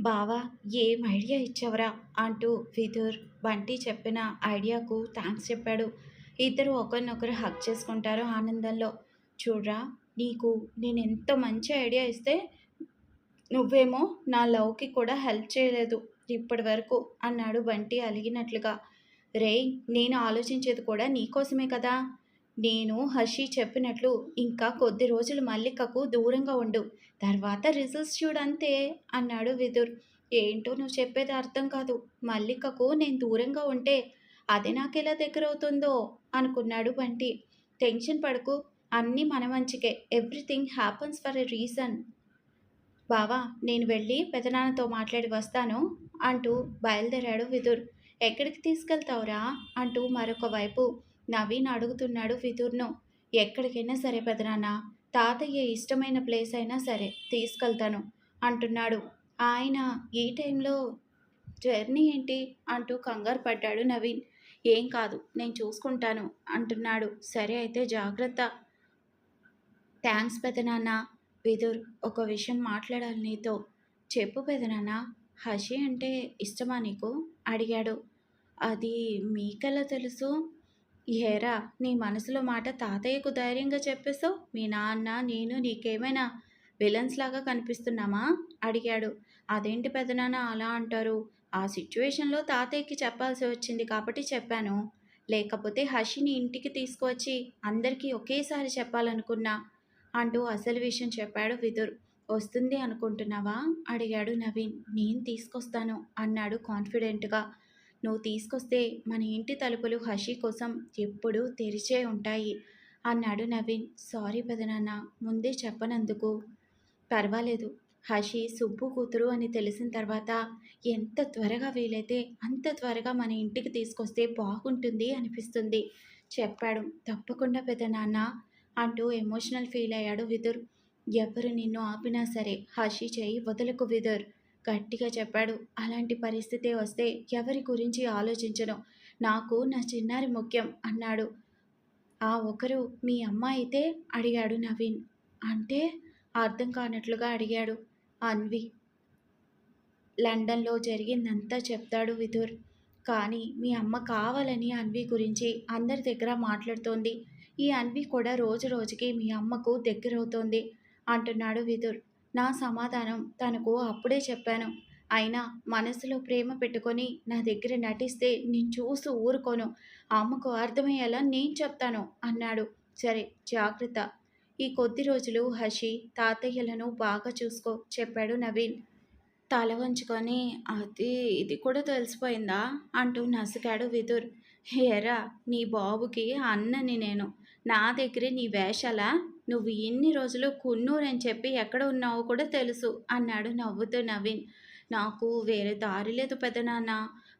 బావా ఏం ఐడియా ఇచ్చావురా? అంటూ విదుర్ బంటి చెప్పిన ఐడియాకు థ్యాంక్స్ చెప్పాడు. ఇద్దరు ఒకరినొకరు హక్ చేసుకుంటారు ఆనందంలో. చూడ్రా నీకు నేను ఎంత మంచి ఐడియా ఇస్తే నువ్వేమో నా లవ్కి కూడా హెల్ప్ చేయలేదు ఇప్పటి వరకు అన్నాడు బంటి అలిగినట్లుగా. రేయ్ నేను ఆలోచించేది కూడా నీకోసమే కదా? నేను హర్షి చెప్పినట్లు ఇంకా కొద్ది రోజులు మల్లికకు దూరంగా ఉండు. తర్వాత రిజల్ట్స్ చూడంతే అన్నాడు విదుర్. ఏంటో నువ్వు చెప్పేది అర్థం కాదు. మల్లికకు నేను దూరంగా ఉంటే అది నాకెలా దగ్గర అవుతుందో అనుకున్నాడు బంటి. టెన్షన్ పడకు. అన్నీ మన మంచికే. Everything happens for a reason బావా నేను వెళ్ళి పెదనాన్నతో మాట్లాడి వస్తాను అంటూ బయలుదేరాడు విదుర్. ఎక్కడికి తీసుకెళ్తావురా? అంటూ మరొక వైపు. నవీన్ అడుగుతున్నాడు విదుర్ను ఎక్కడికైనా సరే పెదనాన్న తాతయ్య ఇష్టమైన ప్లేస్ అయినా సరే తీసుకెళ్తాను అంటున్నాడు. ఆయన ఈ టైంలో జర్నీ ఏంటి? అంటూ కంగారు పడ్డాడు నవీన్. ఏం కాదు నేను చూసుకుంటాను అంటున్నాడు. సరే అయితే జాగ్రత్త. థ్యాంక్స్ పెదనాన్న. విదుర్ ఒక విషయం మాట్లాడాలి నీతో. చెప్పు పెదనాన్న హషి అంటే ఇష్టమా నీకు? అడిగాడు. అది మీకెలా తెలుసు? ఏరా నీ మనసులో మాట తాతయ్యకు ధైర్యంగా చెప్పేసావు మీ నాన్న నేను నీకేమైనా విలన్స్ లాగా కనిపిస్తున్నామా? అడిగాడు. అదేంటి పెదనాన్న అలా అంటారు? ఆ సిచ్యువేషన్లో తాతయ్యకి చెప్పాల్సి వచ్చింది కాబట్టి చెప్పాను. లేకపోతే హషిని ఇంటికి తీసుకువచ్చి అందరికీ ఒకేసారి చెప్పాలనుకున్నా అంటూ అసలు విషయం చెప్పాడు విదుర్. వస్తుంది అనుకుంటున్నావా? అడిగాడు నవీన్. నేను తీసుకొస్తాను అన్నాడు కాన్ఫిడెంట్గా. నువ్వు తీసుకొస్తే మన ఇంటి తలుపులు హషి కోసం ఎప్పుడూ తెరిచే ఉంటాయి. అన్నాడు నవీన్. సారీ పెదనాన్న ముందే చెప్పనందుకు. పర్వాలేదు. హషి సుబ్బు కూతురు అని తెలిసిన తర్వాత ఎంత త్వరగా వీలైతే అంత త్వరగా మన ఇంటికి తీసుకొస్తే బాగుంటుంది అనిపిస్తుంది. చెప్పాడు. తప్పకుండా పెదనాన్న అంటూ ఎమోషనల్ ఫీల్ అయ్యాడు విదుర్. ఎవరు నిన్ను ఆపినా సరే హషి చేయి వదలకు విదుర్. గట్టిగా చెప్పాడు. అలాంటి పరిస్థితి వస్తే ఎవరి గురించి ఆలోచించను. నాకు నా చిన్నారి ముఖ్యం అన్నాడు. ఆ ఒకరు మీ అమ్మ అయితే? అడిగాడు నవీన్. అంటే అర్థం కానట్లుగా అడిగాడు అన్వి. లండన్లో జరిగిందంతా చెప్తాడు విదుర్. కానీ మీ అమ్మ కావాలని అన్వి గురించి అందరి దగ్గర మాట్లాడుతోంది. ఈ అన్వి కూడా రోజు రోజుకి మీ అమ్మకు దగ్గరవుతోంది అంటున్నాడు విదుర్. నా సమాధానం తనకు అప్పుడే చెప్పాను. అయినా మనసులో ప్రేమ పెట్టుకొని నా దగ్గర నటిస్తే నేను చూసి ఊరుకోను. అమ్మకు అర్థమయ్యేలా నేను చెప్తాను అన్నాడు. సరే జాగ్రత్త. ఈ కొద్ది రోజులు హషి తాతయ్యలను బాగా చూసుకో చెప్పాడు నవీన్. తల వంచుకొని అది ఇది కూడా తెలిసిపోయిందా? అంటూ నసిగాడు విదుర్. హేరా నీ బాబుకి అన్నని నేను. నా దగ్గరే నీ వేషాలా? నువ్వు ఇన్ని రోజులు కున్నూరు అని చెప్పి ఎక్కడ ఉన్నావో కూడా తెలుసు అన్నాడు నవ్వుతూ నవీన్. నాకు వేరే దారి లేదు పెదనాన్న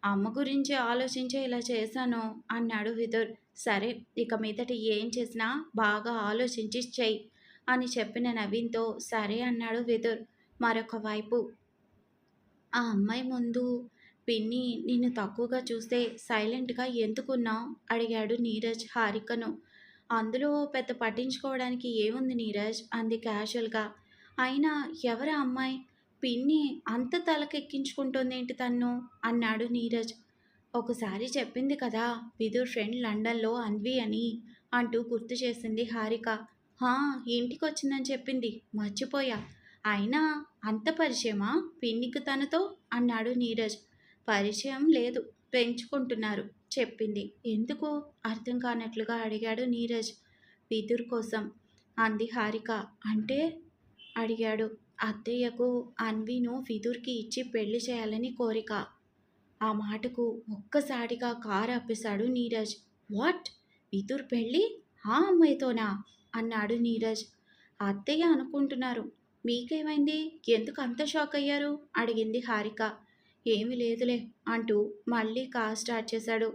అమ్మ గురించి ఆలోచించే ఇలా చేశాను అన్నాడు విదుర్. సరే ఇక మీదట ఏం చేసినా బాగా ఆలోచించి చెయ్యి అని చెప్పిన నవీన్తో సరే అన్నాడు విదుర్. మరొక వైపు ఆ అమ్మాయి ముందు పిన్ని నిన్ను తక్కువగా చూస్తే సైలెంట్గా ఎందుకున్నావు? అడిగాడు నీరజ్ హారికను. అందులో పెద్ద పట్టించుకోవడానికి ఏముంది నీరజ్? అంది క్యాజువల్గా. అయినా ఎవరా అమ్మాయి? పిన్ని అంత తలకెక్కించుకుంటుందేంటి తన్ను? అన్నాడు నీరజ్. ఒకసారి చెప్పింది కదా విదుర్ ఫ్రెండ్ లండన్లో అన్వి అని అంటూ గుర్తు చేసింది హారిక. హా ఇంటికి వచ్చిందని చెప్పింది. మర్చిపోయా. అయినా అంత పరిచయమా పిన్నికి తనతో? అన్నాడు నీరజ్. పరిచయం లేదు. పెంచుకుంటున్నారు చెప్పింది. ఎందుకు? అర్థం కానట్లుగా అడిగాడు నీరజ్. పితుర్ కోసం. అంది హారిక. అంటే? అడిగాడు. అత్తయ్యకు అన్విను విదుర్కి ఇచ్చి పెళ్ళి చేయాలని కోరిక. ఆ మాటకు ఒక్కసారిగా కారు ఆపేశాడు నీరజ్. వాట్? విదుర్ పెళ్ళి? ఆ అమ్మాయితోనా? అన్నాడు నీరజ్. అత్తయ్య అనుకుంటున్నారు. మీకేమైంది? ఎందుకు అంత షాక్ అయ్యారు? అడిగింది హారిక. ఏమీ లేదులే అంటూ మళ్ళీ కార్ స్టార్ట్ చేశాడు.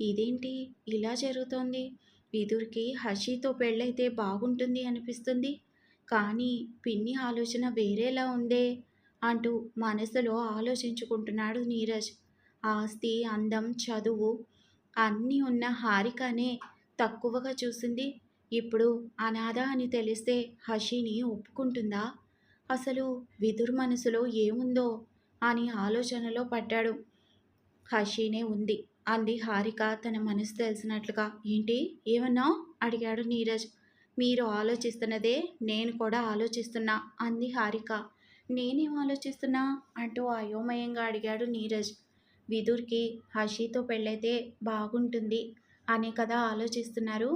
ఇదేంటి? ఇలా జరుగుతోంది. విదుర్కి హషితో పెళ్ళైతే బాగుంటుంది అనిపిస్తుంది. కానీ పిన్ని ఆలోచన వేరేలా ఉందే అంటూ మనసులో ఆలోచించుకుంటున్నాడు నీరజ్. ఆస్తి అందం చదువు అన్నీ ఉన్న హారికనే తక్కువగా చూసింది. ఇప్పుడు అనాథ అని తెలిస్తే హషిని ఒప్పుకుంటుందా? అసలు విదుర్ మనసులో ఏముందో అని ఆలోచనలో పడ్డాడు. హషీనే ఉంది. అంది హారిక తన మనసు తెలిసినట్లుగా. ఏంటి? ఏమన్నావు అడిగాడు నీరజ్. మీరు ఆలోచిస్తున్నదే నేను కూడా ఆలోచిస్తున్నా అంది హారిక. నేనేం ఆలోచిస్తున్నా? అంటూ అయోమయంగా అడిగాడు నీరజ్. విదుర్కి హషీతో పెళ్ళైతే బాగుంటుంది అనే కదా ఆలోచిస్తున్నారు?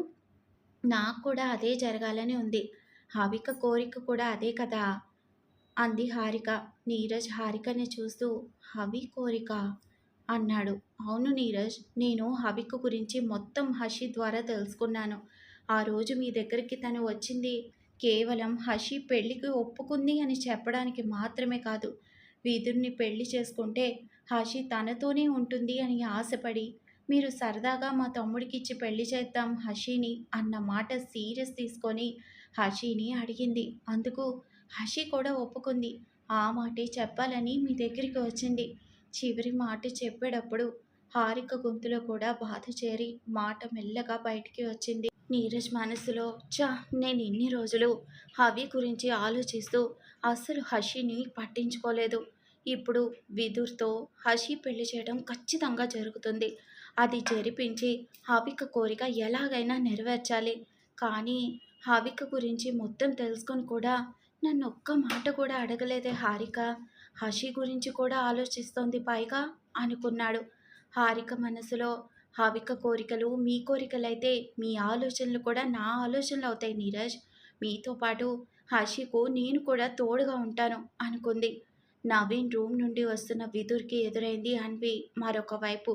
నాకు కూడా అదే జరగాలని ఉంది. హవిక కోరిక కూడా అదే కదా. అంది హారిక. నీరజ్ హారికని చూస్తూ హవి కోరిక అన్నాడు. అవును నీరజ్ నేను హవికు గురించి మొత్తం హషి ద్వారా తెలుసుకున్నాను. ఆ రోజు మీ దగ్గరికి తను వచ్చింది. కేవలం హషి పెళ్ళికి ఒప్పుకుంది అని చెప్పడానికి మాత్రమే కాదు. వీధుర్ని పెళ్ళి చేసుకుంటే హషి తనతోనే ఉంటుంది అని ఆశపడి మీరు సరదాగా మా తమ్ముడికి ఇచ్చి పెళ్ళి చేద్దాం హషిని అన్న మాట సీరియస్ తీసుకొని హషిని అడిగింది. అందుకు హషి కూడా ఒప్పుకుంది. ఆ మాటే చెప్పాలని మీ దగ్గరికి వచ్చింది. చివరి మాట చెప్పేటప్పుడు హారిక గొంతులో కూడా బాధ చేరి మాట మెల్లగా బయటికి వచ్చింది. నీరజ్ మనసులో చా నేను ఇన్ని రోజులు హవి గురించి ఆలోచిస్తూ అస్సలు హషిని పట్టించుకోలేదు. ఇప్పుడు విదుర్తో హషి పెళ్ళి చేయడం ఖచ్చితంగా జరుగుతుంది. అది జరిపించి హవిక కోరిక ఎలాగైనా నెరవేర్చాలి. కానీ హవిక గురించి మొత్తం తెలుసుకొని కూడా నన్ను ఒక్క మాట కూడా అడగలేదే హారిక. హషి గురించి కూడా ఆలోచిస్తోంది పైగా అనుకున్నాడు. హారిక మనసులో హవిక కోరికలు మీ కోరికలైతే మీ ఆలోచనలు కూడా నా ఆలోచనలు అవుతాయి నీరజ్. మీతో పాటు హషికు నేను కూడా తోడుగా ఉంటాను అనుకుంది. నవీన్ రూమ్ నుండి వస్తున్న విదుర్కి ఎదురైంది అన్వి మరొక వైపు.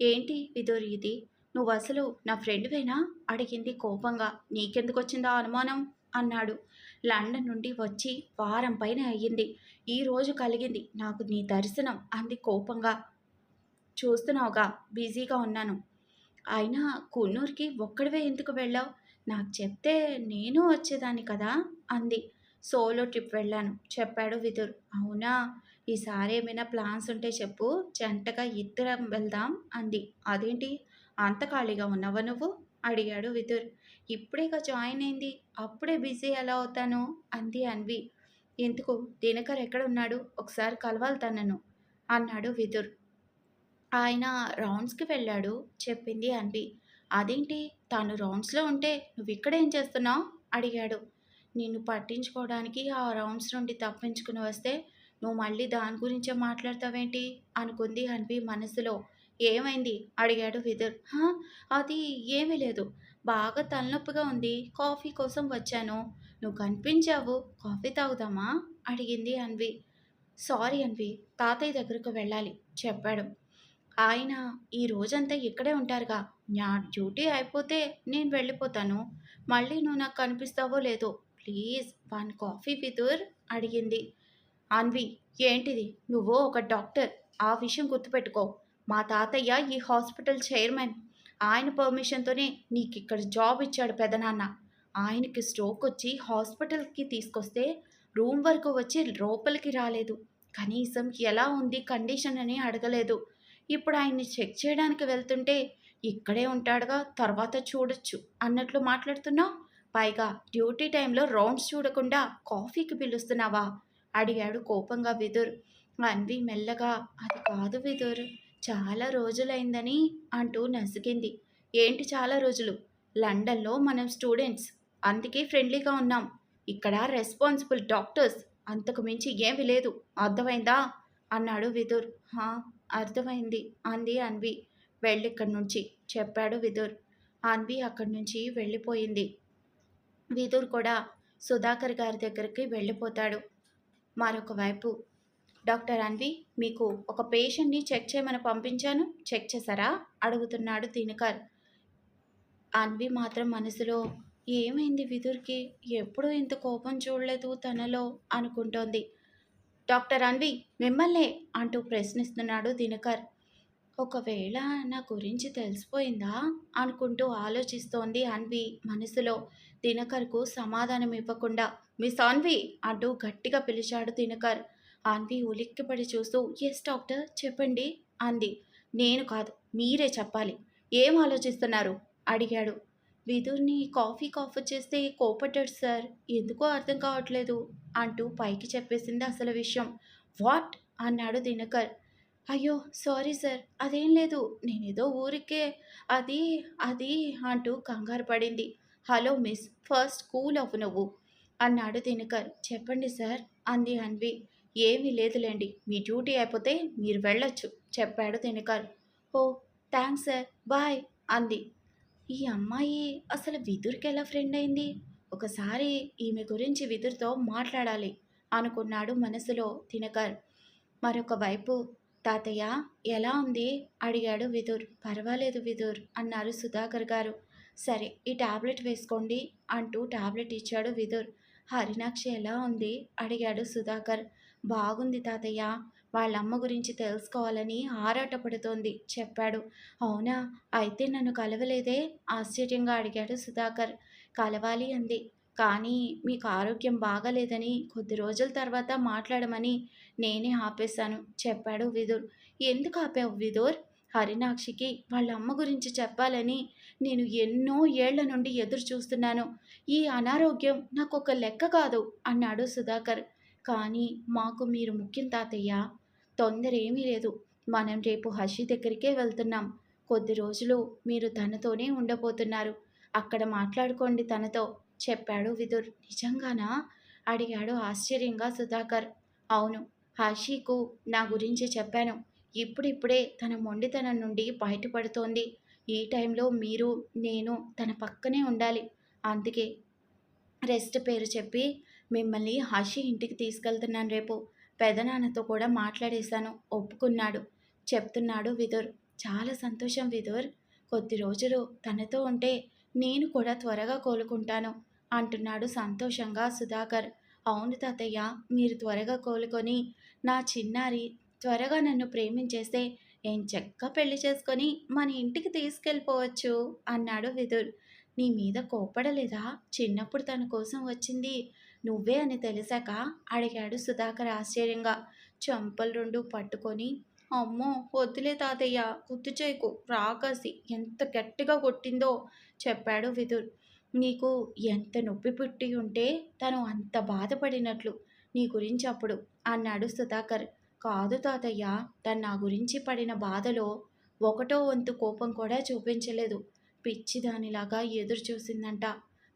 ఏంటి విదూరి ఇది? నువ్వు అసలు నా ఫ్రెండ్వేనా? అడిగింది కోపంగా. నీకెందుకు వచ్చిందా అనుమానం? అన్నాడు. లండన్ నుండి వచ్చి వారం పైన అయ్యింది. ఈరోజు కలిగింది నాకు నీ దర్శనం అంది కోపంగా. చూస్తున్నావుగా బిజీగా ఉన్నాను. అయినా కున్నూరుకి ఒక్కడివే ఎందుకు వెళ్ళావు? నాకు చెప్తే నేను వచ్చేదాన్ని కదా అంది. సోలో ట్రిప్ వెళ్ళాను చెప్పాడు విదుర్. అవునా? ఈసారి ఏమైనా ప్లాన్స్ ఉంటే చెప్పు జంటగా ఇద్దరం వెళ్దాం అంది. అదేంటి? అంత ఖాళీగా ఉన్నావా నువ్వు? అడిగాడు విదుర్. ఇప్పుడేగా జాయిన్ అయింది అప్పుడే బిజీ ఎలా అవుతాను? అంది అన్వి. ఎందుకు? దినకర్ ఎక్కడున్నాడు? ఒకసారి కలవాలి తనను అన్నాడు విదుర్. ఆయన రౌండ్స్కి వెళ్ళాడు చెప్పింది అన్వి. అదేంటి? తాను రౌండ్స్లో ఉంటే నువ్వు ఇక్కడ ఏం చేస్తున్నావు? అడిగాడు. నిన్ను పట్టించుకోవడానికి ఆ రౌండ్స్ నుండి తప్పించుకుని వస్తే నువ్వు మళ్ళీ దాని గురించే మాట్లాడతావేంటి? అనుకుంది అన్వి మనసులో. ఏమైంది? అడిగాడు విదుర్. అది ఏమీ లేదు. బాగా తలనొప్పిగా ఉంది. కాఫీ కోసం వచ్చాను. నువ్వు కనిపించావు. కాఫీ తాగుదామా? అడిగింది అన్వి. సారీ అన్వి. తాతయ్య దగ్గరకు వెళ్ళాలి చెప్పాడు. ఆయన ఈ రోజంతా ఇక్కడే ఉంటారుగా. నా డ్యూటీ అయిపోతే నేను వెళ్ళిపోతాను. మళ్ళీ నువ్వు నాకు కనిపిస్తావో లేదో ప్లీజ్ వన్ కాఫీ పితూర్ అడిగింది. అన్వి ఏంటిది? నువ్వు ఒక డాక్టర్. ఆ విషయం గుర్తుపెట్టుకో. మా తాతయ్య ఈ హాస్పిటల్ చైర్మన్. ఆయన పర్మిషన్తోనే నీకు ఇక్కడ జాబ్ ఇచ్చాడు పెదనాన్న. ఆయనకి స్ట్రోక్ వచ్చి హాస్పిటల్కి తీసుకొస్తే రూమ్ వరకు వచ్చి లోపలికి రాలేదు. కనీసం ఎలా ఉంది కండిషన్ అని అడగలేదు. ఇప్పుడు ఆయన్ని చెక్ చేయడానికి వెళ్తుంటే ఇక్కడే ఉంటాడుగా తర్వాత చూడొచ్చు అన్నట్లు మాట్లాడుతున్నావు? పైగా డ్యూటీ టైంలో రౌండ్స్ చూడకుండా కాఫీకి పిలుస్తున్నావా? అడిగాడు కోపంగా విదుర్. అన్వి మెల్లగా అది కాదు విదుర్. చాలా రోజులైందని అంటూ నసిగింది. ఏంటి చాలా రోజులు? లండన్లో మనం స్టూడెంట్స్. అందుకే ఫ్రెండ్లీగా ఉన్నాం. ఇక్కడ రెస్పాన్సిబుల్ డాక్టర్స్. అంతకు మించి ఏమీ లేదు. అర్థమైందా? అన్నాడు విదుర్. హా అర్థమైంది అంది అన్వి. వెళ్ళిక్కడి నుంచి చెప్పాడు విదుర్. అన్వి అక్కడి నుంచి వెళ్ళిపోయింది. విదుర్ కూడా సుధాకర్ గారి దగ్గరికి వెళ్ళిపోతాడు. మరొక వైపు డాక్టర్ అన్వి మీకు ఒక పేషెంట్ని చెక్ చేయమని పంపించాను. చెక్ చేశారా? అడుగుతున్నాడు దినకర్ అన్వి మాత్రం మనసులో ఏమైంది విదుర్కి? ఎప్పుడూ ఇంత కోపం చూడలేదు తనలో అనుకుంటోంది. డాక్టర్ అన్వి మిమ్మల్నే అంటూ ప్రశ్నిస్తున్నాడు దినకర్ ఒకవేళ నా గురించి తెలిసిపోయిందా? అనుకుంటూ ఆలోచిస్తోంది అన్వి మనసులో. దినకర్కు సమాధానం ఇవ్వకుండా మిస్ అన్వి అంటూ గట్టిగా పిలిచాడు దినకర్ అన్వి ఉలిక్కిపడి చూస్తూ ఎస్ డాక్టర్ చెప్పండి అంది. నేను కాదు మీరే చెప్పాలి. ఏం ఆలోచిస్తున్నారు? అడిగాడు. విదుర్ని కాఫీ కాఫ్ చేస్తే కోపడ్డాడు సార్. ఎందుకో అర్థం కావట్లేదు అంటూ పైకి చెప్పేసింది అసలు విషయం. వాట్? అన్నాడు దినకర్. అయ్యో సారీ సార్ అదేం లేదు. నేనేదో ఊరికే అది అది అంటూ కంగారు పడింది. హలో మిస్ ఫస్ట్ కూల్ అవ్వు నువ్వు అన్నాడు దినకర్. చెప్పండి సార్ అంది అన్వి. ఏమీ లేదులేండి. మీ డ్యూటీ అయిపోతే మీరు వెళ్ళొచ్చు చెప్పాడు దినకర్ ఓ థ్యాంక్స్ సార్. బాయ్ అంది. ఈ అమ్మాయి అసలు విదుర్కి ఎలా ఫ్రెండ్ అయింది? ఒకసారి ఈమె గురించి విదుర్తో మాట్లాడాలి అనుకున్నాడు మనసులో దినకర్ మరొక వైపు తాతయ్య ఎలా ఉంది? అడిగాడు విదుర్. పర్వాలేదు విదుర్ అన్నారు సుధాకర్ గారు. సరే ఈ టాబ్లెట్ వేసుకోండి అంటూ టాబ్లెట్ ఇచ్చాడు విదుర్. హరినాక్షి ఎలా ఉంది? అడిగాడు సుధాకర్. బాగుంది తాతయ్య వాళ్ళ అమ్మ గురించి తెలుసుకోవాలని ఆరాటపడుతోంది చెప్పాడు. అవునా? అయితే నన్ను కలవలేదే? ఆశ్చర్యంగా అడిగాడు సుధాకర్. కలవాలి అంది. కానీ మీకు ఆరోగ్యం బాగాలేదని కొద్ది రోజుల తర్వాత మాట్లాడమని నేనే ఆపేశాను చెప్పాడు విదుర్. ఎందుకు ఆపావు విదుర్? హరినాక్షికి వాళ్ళ అమ్మ గురించి చెప్పాలని నేను ఎన్నో ఏళ్ళ నుండి ఎదురు చూస్తున్నాను ఈ అనారోగ్యం నాకు ఒక లెక్క కాదు అన్నాడు సుధాకర్. కానీ మాకు మీరు ముఖ్యం తాతయ్య. తొందర ఏమీ లేదు. మనం రేపు హర్షి దగ్గరికే వెళ్తున్నాం. కొద్ది రోజులు మీరు తనతోనే ఉండబోతున్నారు. అక్కడ మాట్లాడుకోండి తనతో. చెప్పాడు విదుర్. నిజంగానా? అడిగాడు ఆశ్చర్యంగా సుధాకర్. అవును హర్షికు నా గురించి చెప్పాను. ఇప్పుడిప్పుడే తన మొండితనం నుండి బయటపడుతోంది. ఈ టైంలో మీరు నేను తన పక్కనే ఉండాలి. అందుకే రెస్ట్ పేరు చెప్పి మిమ్మల్ని హర్షి ఇంటికి తీసుకెళ్తున్నాను రేపు. పెదనాన్నతో కూడా మాట్లాడేశాను. ఒప్పుకున్నాడు. చెప్తున్నాడు విదుర్. చాలా సంతోషం విదుర్. కొద్ది రోజులు తనతో ఉంటే నేను కూడా త్వరగా కోలుకుంటాను అంటున్నాడు సంతోషంగా సుధాకర్. అవును తాతయ్య మీరు త్వరగా కోలుకొని నా చిన్నారి త్వరగా నన్ను ప్రేమించేస్తే ఏం చెక్క పెళ్ళి చేసుకొని మన ఇంటికి తీసుకెళ్ళిపోవచ్చు అన్నాడు విదుర్. నీ మీద కోపడలేదా చిన్నప్పుడు తన కోసం వచ్చింది. నువ్వే అని తెలిసాక అడిగాడు సుధాకర్ ఆశ్చర్యంగా. చెంపలు రెండు పట్టుకొని అమ్మో వద్దులే తాతయ్య గుర్తు చేయకు రాకసి ఎంత గట్టిగా కొట్టిందో చెప్పాడు విదుర్. నీకు ఎంత నొప్పి పుట్టి ఉంటే తను అంత బాధపడినట్లు నీ గురించి అప్పుడు అన్నాడు సుధాకర్. కాదు తాతయ్య తను నా గురించి పడిన బాధలో ఒకటో వంతు కోపం కూడా చూపించలేదు. పిచ్చిదానిలాగా ఎదురు చూసిందంట.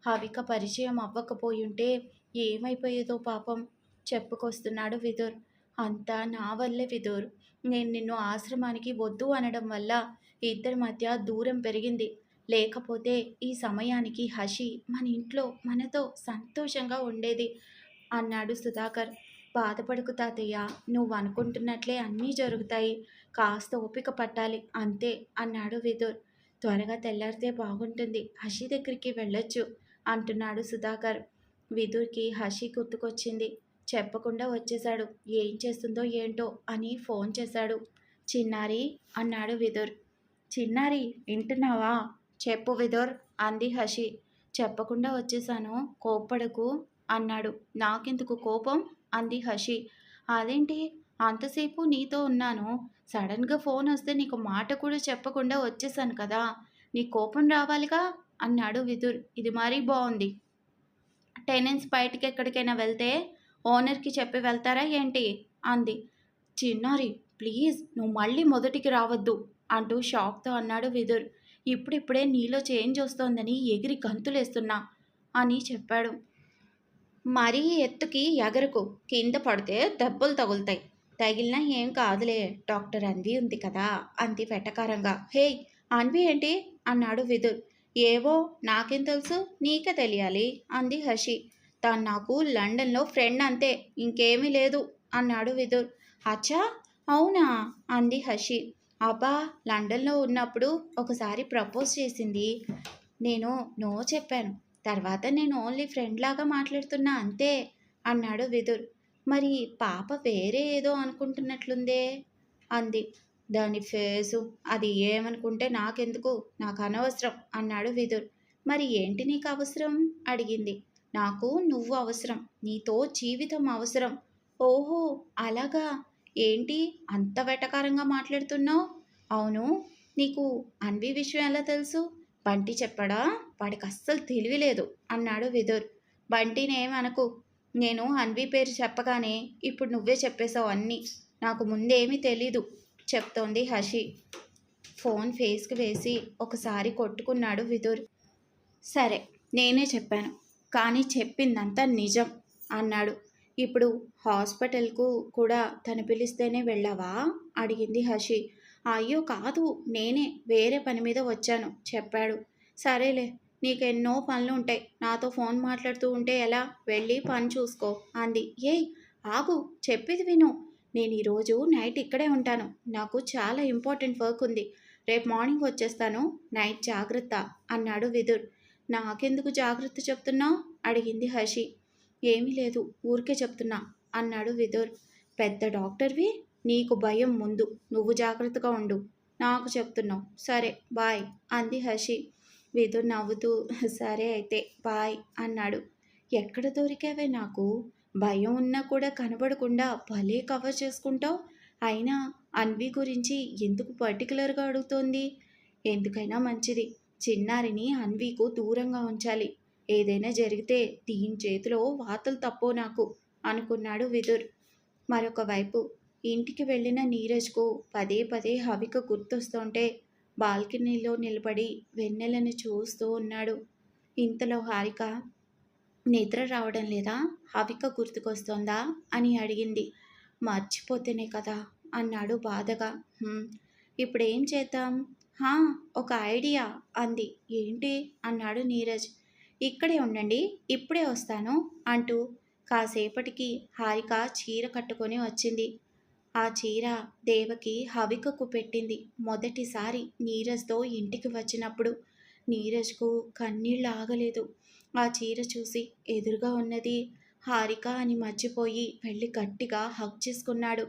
హవిక పరిచయం అవ్వకపోయుంటే ఏమైపోయేదో పాపం చెప్పుకొస్తున్నాడు విదుర్. అంతా నా వల్లే విదుర్. నేను నిన్ను ఆశ్రమానికి వద్దు అనడం వల్ల ఇద్దరి మధ్య దూరం పెరిగింది. లేకపోతే ఈ సమయానికి హషి మన ఇంట్లో మనతో సంతోషంగా ఉండేది అన్నాడు సుధాకర్. బాధపడుకు తాతయ్య నువ్వు అనుకుంటున్నట్లే అన్నీ జరుగుతాయి. కాస్త ఓపిక పట్టాలి అంతే అన్నాడు విదుర్. త్వరగా తెల్లారితే బాగుంటుంది హషి దగ్గరికి వెళ్ళొచ్చు అంటున్నాడు సుధాకర్. విదుర్కి హషి గుర్తుకొచ్చింది. చెప్పకుండా వచ్చేశాడు. ఏం చేస్తుందో ఏంటో అని ఫోన్ చేశాడు. చిన్నారి అన్నాడు విదుర్. చిన్నారి వింటున్నావా? చెప్పు విదుర్ అంది హషి. చెప్పకుండా వచ్చేసాను కోప్పడకు అన్నాడు. నాకెందుకు కోపం? అంది హషి. అదేంటి? అంతసేపు నీతో ఉన్నాను. సడన్గా ఫోన్ వస్తే నీకు మాట కూడా చెప్పకుండా వచ్చేసాను కదా. నీ కోపం రావాలిగా? అన్నాడు విదుర్. ఇది మరీ బాగుంది టెనెన్స్ బయటికి ఎక్కడికైనా వెళ్తే ఓనర్కి చెప్పి వెళ్తారా ఏంటి? అంది. చిన్నారి ప్లీజ్ నువ్వు మళ్ళీ మొదటికి రావద్దు అంటూ షాక్తో అన్నాడు విదుర్. ఇప్పుడిప్పుడే నీలో చేంజ్ వస్తోందని ఎగిరి గంతులేస్తున్నా అని చెప్పాడు. మరీ ఎత్తుకి ఎగరకు కింద పడితే దెబ్బలు తగులుతాయి. తగిలినా ఏం కాదులే డాక్టర్ అన్వి ఉంది కదా అంది వెటకారంగా. హే అన్వి ఏంటి? అన్నాడు విదుర్. ఏవో నాకేం తెలుసు? నీకే తెలియాలి అంది హషి. తాను నాకు లండన్లో ఫ్రెండ్ అంతే ఇంకేమీ లేదు అన్నాడు విదుర్. అచ్చా అవునా అంది హషి. అబ్బా లండన్లో ఉన్నప్పుడు ఒకసారి ప్రపోజ్ చేసింది. నేను నో చెప్పాను. తర్వాత నేను ఓన్లీ ఫ్రెండ్ లాగా మాట్లాడుతున్నా అంతే అన్నాడు విదుర్. మరి పాప వేరే ఏదో అనుకుంటున్నట్లుందే అంది. దాని ఫేసు అది ఏమనుకుంటే నాకెందుకు? నాకు అనవసరం అన్నాడు విదుర్. మరి ఏంటి నీకు అవసరం? అడిగింది. నాకు నువ్వు అవసరం. నీతో జీవితం అవసరం. ఓహో అలాగా? ఏంటి? అంత వెటకారంగా మాట్లాడుతున్నావు? అవును నీకు అన్వి విషయం ఎలా తెలుసు? బంటి చెప్పడా? వాడికి అస్సలు తెలివి లేదు అన్నాడు విదుర్. బంటినేమనకు? నేను అన్వి పేరు చెప్పగానే ఇప్పుడు నువ్వే చెప్పేశావు అన్నీ. నాకు ముందేమీ తెలీదు. చెప్తోంది హషి. ఫోన్ ఫేస్కి వేసి ఒకసారి కొట్టుకున్నాడు విదుర్. సరే నేనే చెప్పాను. కానీ చెప్పిందంతా నిజం అన్నాడు. ఇప్పుడు హాస్పిటల్కు కూడా తను పిలిస్తేనే వెళ్ళావా? అడిగింది హషి. అయ్యో కాదు నేనే వేరే పని మీద వచ్చాను చెప్పాడు. సరేలే నీకెన్నో పనులు ఉంటాయి. నాతో ఫోన్ మాట్లాడుతూ ఉంటే ఎలా? వెళ్ళి పని చూసుకో అంది. ఏయ్ ఆగు చెప్పేది విను. నేను ఈరోజు నైట్ ఇక్కడే ఉంటాను. నాకు చాలా ఇంపార్టెంట్ వర్క్ ఉంది. రేపు మార్నింగ్ వచ్చేస్తాను. నైట్ జాగ్రత్త అన్నాడు విదుర్. నాకెందుకు జాగ్రత్త చెప్తున్నావు? అడిగింది హషి ఏమీ లేదు ఊరికే చెప్తున్నా అన్నాడు విదుర్. పెద్ద డాక్టర్వి? నీకు భయం ముందు. నువ్వు జాగ్రత్తగా ఉండు. నాకు చెప్తున్నావు. సరే బాయ్ అంది హషి విదుర్ నవ్వుతూ సరే అయితే బాయ్ అన్నాడు. ఎక్కడ దొరికావే నాకు? భయం ఉన్నా కూడా కనబడకుండా భలే కవర్ చేసుకుంటావు. అయినా అన్వి గురించి ఎందుకు పర్టికులర్గా అడుగుతోంది? ఎందుకైనా మంచిది. చిన్నారిని అన్వీకు దూరంగా ఉంచాలి. ఏదైనా జరిగితే దీని చేతిలో వాతలు తప్పో నాకు అనుకున్నాడు విదుర్. మరొక వైపు ఇంటికి వెళ్ళిన నీరజ్కు పదే పదే హవిక గుర్తొస్తుంటే బాల్కనీలో నిలబడి వెన్నెలను చూస్తూ ఉన్నాడు. ఇంతలో హారిక నిద్ర రావడం లేదా హవిక గుర్తుకొస్తోందా అని అడిగింది. మర్చిపోతేనే కదా అన్నాడు బాధగా. ఇప్పుడు ఇప్పుడేం చేద్దాం? హా ఒక ఐడియా అంది. ఏంటి? అన్నాడు నీరజ్. ఇక్కడే ఉండండి ఇప్పుడే వస్తాను అంటూ కాసేపటికి హారిక చీర కట్టుకొని వచ్చింది. ఆ చీర దేవకి హవికకు పెట్టింది. మొదటిసారి నీరజ్తో ఇంటికి వచ్చినప్పుడు నీరజ్కు కన్నీళ్ళు ఆగలేదు ఆ చీర చూసి ఎదురుగా ఉన్నది హారిక అని మర్చిపోయి వెళ్ళి గట్టిగా హక్ చేసుకున్నాడు.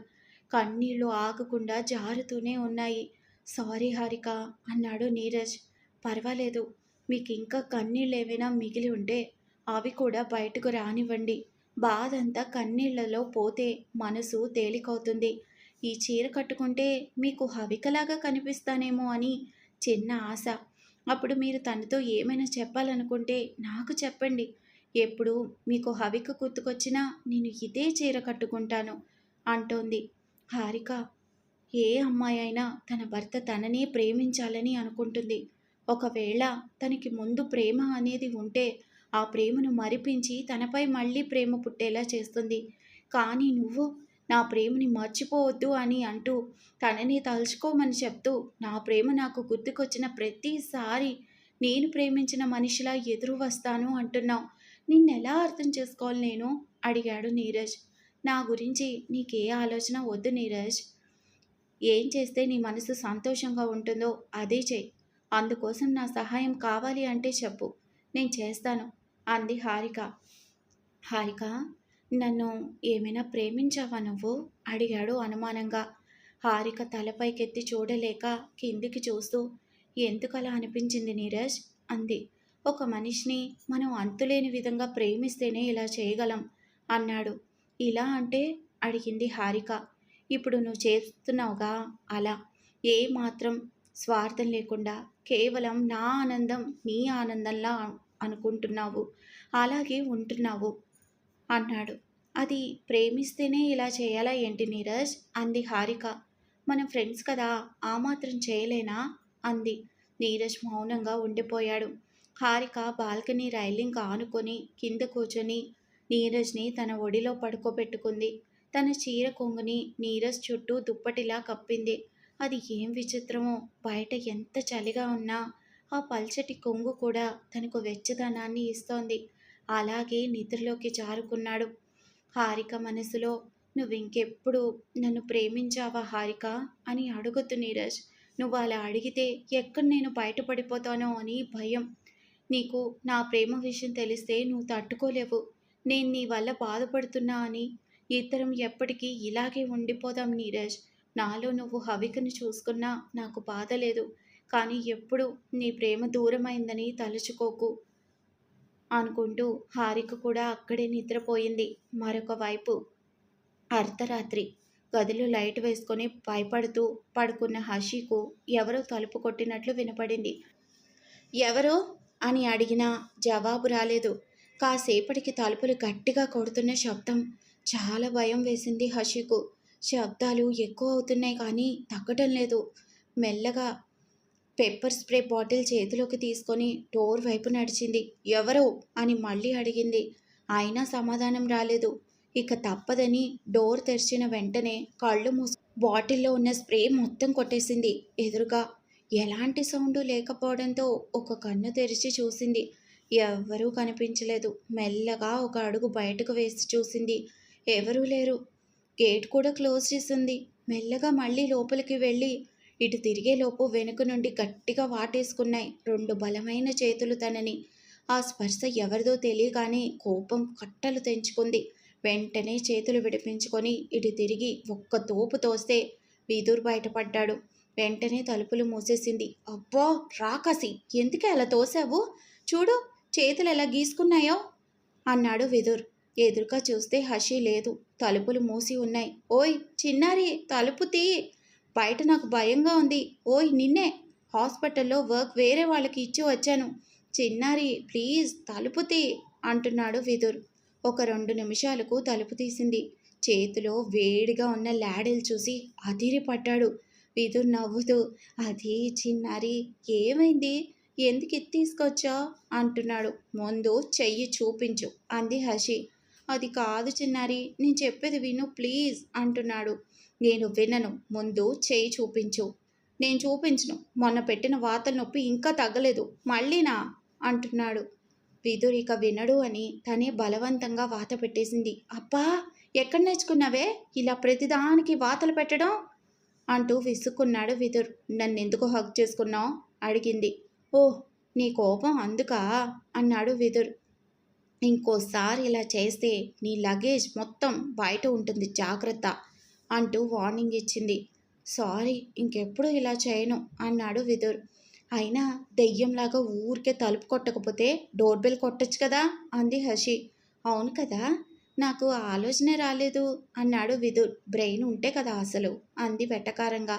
కన్నీళ్ళు ఆగకుండా జారుతూనే ఉన్నాయి. సారీ హారిక అన్నాడు నీరజ్. పర్వాలేదు మీకు ఇంకా కన్నీళ్ళు ఏమైనా మిగిలి ఉంటే అవి కూడా బయటకు రానివ్వండి. బాధ అంతా కన్నీళ్ళలో పోతే మనసు తేలికవుతుంది. ఈ చీర కట్టుకుంటే మీకు హవికలాగా కనిపిస్తానేమో అని చిన్న ఆశ అప్పుడు మీరు తనతో ఏమైనా చెప్పాలనుకుంటే నాకు చెప్పండి. ఎప్పుడు మీకు హవిక గుర్తుకొచ్చినా నేను ఇదే చీర కట్టుకుంటాను అంటోంది హారిక. ఏ అమ్మాయి అయినా తన భర్త తననే ప్రేమించాలని అనుకుంటుంది. ఒకవేళ తనకి ముందు ప్రేమ అనేది ఉంటే ఆ ప్రేమను మరిపించి తనపై మళ్ళీ ప్రేమ పుట్టేలా చేస్తుంది. కానీ నువ్వు నా ప్రేమని మర్చిపోవద్దు అని అంటూ తనని తలుచుకోమని చెప్తూ నా ప్రేమ నాకు గుర్తుకొచ్చిన ప్రతిసారి నేను ప్రేమించిన మనిషిలా ఎదురు వస్తాను అంటున్నావు. నిన్నెలా అర్థం చేసుకోవాలి నేను? అడిగాడు నీరజ్. నా గురించి నీకే ఆలోచన వద్దు నీరజ్. ఏం చేస్తే నీ మనసు సంతోషంగా ఉంటుందో అదే చెయ్యి అందుకోసం నా సహాయం కావాలి అంటే చెప్పు. నేను చేస్తాను అంది హారిక. హారిక? నన్ను ఏమైనా ప్రేమించావా నువ్వు? అడిగాడు అనుమానంగా. హారిక తలపైకెత్తి చూడలేక కిందికి చూస్తూ ఎందుకలా అనిపించింది నీరజ్? అంది. ఒక మనిషిని మనం అంతులేని విధంగా ప్రేమిస్తేనే ఇలా చేయగలం అన్నాడు. ఇలా అంటే? అడిగింది హారిక. ఇప్పుడు నువ్వు చేస్తున్నావుగా? అలా. ఏ మాత్రం స్వార్థం లేకుండా కేవలం నా ఆనందం నీ ఆనందంలా అనుకుంటున్నావు. అలాగే ఉంటున్నావు. అన్నాడు. అది ప్రేమిస్తేనే ఇలా చేయాలా ఏంటి నీరజ్? అంది హారిక. మన ఫ్రెండ్స్ కదా ఆ మాత్రం చేయలేనా? అంది. నీరజ్ మౌనంగా ఉండిపోయాడు. హారిక బాల్కనీ రైలింగ్ ఆనుకొని కింద కూర్చొని నీరజ్ని తన ఒడిలో పడుకోబెట్టుకుంది. తన చీర కొంగుని నీరజ్ చుట్టూ దుప్పటిలా కప్పింది. అది ఏం విచిత్రమో బయట ఎంత చలిగా ఉన్నా ఆ పల్చటి కొంగు కూడా తనకు వెచ్చదనాన్ని ఇస్తోంది. అలాగే నిద్రలోకి జారుకున్నాడు. హారిక మనసులో నువ్వు ఇంకెప్పుడు నన్ను ప్రేమించావా హారిక? అని అడుగుతు నీరజ్ నువ్వు అలా అడిగితే ఎక్కడ నేను బయటపడిపోతానో అని భయం. నీకు నా ప్రేమ విషయం తెలిస్తే నువ్వు తట్టుకోలేవు. నేను నీ వల్ల బాధపడుతున్నా అని ఇద్దరం ఎప్పటికీ ఇలాగే ఉండిపోదాం నీరజ్. నాలో నువ్వు హవికను చూసుకున్నా నాకు బాధ లేదు. కానీ ఎప్పుడు నీ ప్రేమ దూరమైందని తలుచుకోకు. అనుకుంటూ హారిక కూడా అక్కడే నిద్రపోయింది. మరొక వైపు అర్ధరాత్రి. గదిలో లైట్ వేసుకొని భయపడుతూ పడుకున్న హషీకు ఎవరో తలుపు కొట్టినట్లు వినపడింది. ఎవరో? అని అడిగినా జవాబు రాలేదు. కాసేపటికి తలుపులు గట్టిగా కొడుతున్న శబ్దం. చాలా భయం వేసింది హషీకు శబ్దాలు ఎక్కువ అవుతున్నాయి కానీ తగ్గటం లేదు. మెల్లగా పెప్పర్ స్ప్రే బాటిల్ చేతిలోకి తీసుకొని డోర్ వైపు నడిచింది. ఎవరు? అని మళ్ళీ అడిగింది. అయినా సమాధానం రాలేదు. ఇక తప్పదని డోర్ తెరిచిన వెంటనే కళ్ళు మూసు బాటిల్లో ఉన్న స్ప్రే మొత్తం కొట్టేసింది. ఎదురుగా ఎలాంటి సౌండ్ లేకపోవడంతో ఒక కన్ను తెరిచి చూసింది. ఎవ్వరూ కనిపించలేదు. మెల్లగా ఒక అడుగు బయటకు వేసి చూసింది. ఎవరూ లేరు. గేట్ కూడా క్లోజ్ చేసింది. మెల్లగా మళ్ళీ లోపలికి వెళ్ళి ఇటు తిరిగేలోపు వెనుక నుండి గట్టిగా వాటేసుకున్నాయి రెండు బలమైన చేతులు తనని. ఆ స్పర్శ ఎవరిదో తెలియగానే కోపం కట్టలు తెంచుకుంది. వెంటనే చేతులు విడిపించుకొని ఇటు తిరిగి ఒక్క తోపు తోస్తే విదురు బయటపడ్డాడు. వెంటనే తలుపులు మూసేసింది. అబ్బో! రాకసి! ఎందుకే అలా తోసావు? చూడు చేతులు ఎలా గీసుకున్నాయో! అన్నాడు విదుర్. ఎదురుగా చూస్తే హషి లేదు. తలుపులు మూసి ఉన్నాయి. ఓయ్ చిన్నారి తలుపు తీ బయట నాకు భయంగా ఉంది. ఓయ్ నిన్నే హాస్పిటల్లో వర్క్ వేరే వాళ్ళకి ఇచ్చి వచ్చాను. చిన్నారి ప్లీజ్ తలుపు తీ అంటున్నాడు విదుర్. ఒక రెండు నిమిషాలకు తలుపు తీసింది. చేతిలో వేడిగా ఉన్న లాడెల్ చూసి అదిరి పడ్డాడు విదుర్ నవ్వుతూ అది చిన్నారి ఏమైంది? ఎందుకు ఇది తీసుకొచ్చా? అంటున్నాడు. ముందు చెయ్యి చూపించు అంది హషి అది కాదు చిన్నారి నేను చెప్పేది విను ప్లీజ్ అంటున్నాడు. నేను వినను. ముందు చేయి చూపించు. నేను చూపించను. మొన్న పెట్టిన వాతల నొప్పి ఇంకా తగ్గలేదు. మళ్ళీనా అంటున్నాడు. విదురిక ఇక వినడు అని తనే బలవంతంగా వాత పెట్టేసింది. అబ్బా! ఎక్కడ నేర్చుకున్నావే? ఇలా ప్రతిదానికి వాతలు పెట్టడం? అంటూ విసుక్కున్నాడు విదుర్. నన్నెందుకు హక్ చేసుకున్నావు? అడిగింది. ఓ నీ కోపం అందుకా? అన్నాడు విదుర్. ఇంకోసారి ఇలా చేస్తే నీ లగేజ్ మొత్తం బయట ఉంటుంది. జాగ్రత్త. అంటూ వార్నింగ్ ఇచ్చింది. సారీ ఇంకెప్పుడు ఇలా చేయను అన్నాడు విదుర్. అయినా దెయ్యంలాగా ఊరికే తలుపు కొట్టకపోతే డోర్ బెల్ కొట్టచ్చు కదా అంది హషి. అవును కదా నాకు ఆలోచనే రాలేదు అన్నాడు విదుర్. బ్రెయిన్ ఉంటే కదా అసలు అంది వెటకారంగా.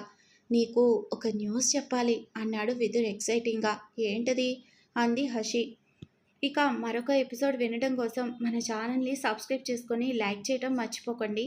నీకు ఒక న్యూస్ చెప్పాలి అన్నాడు విదుర్ ఎక్సైటింగ్గా. ఏంటది? అంది హషి. ఇక మరొక ఎపిసోడ్ వినడం కోసం మన ఛానల్ని సబ్స్క్రైబ్ చేసుకొని లైక్ చేయడం మర్చిపోకండి.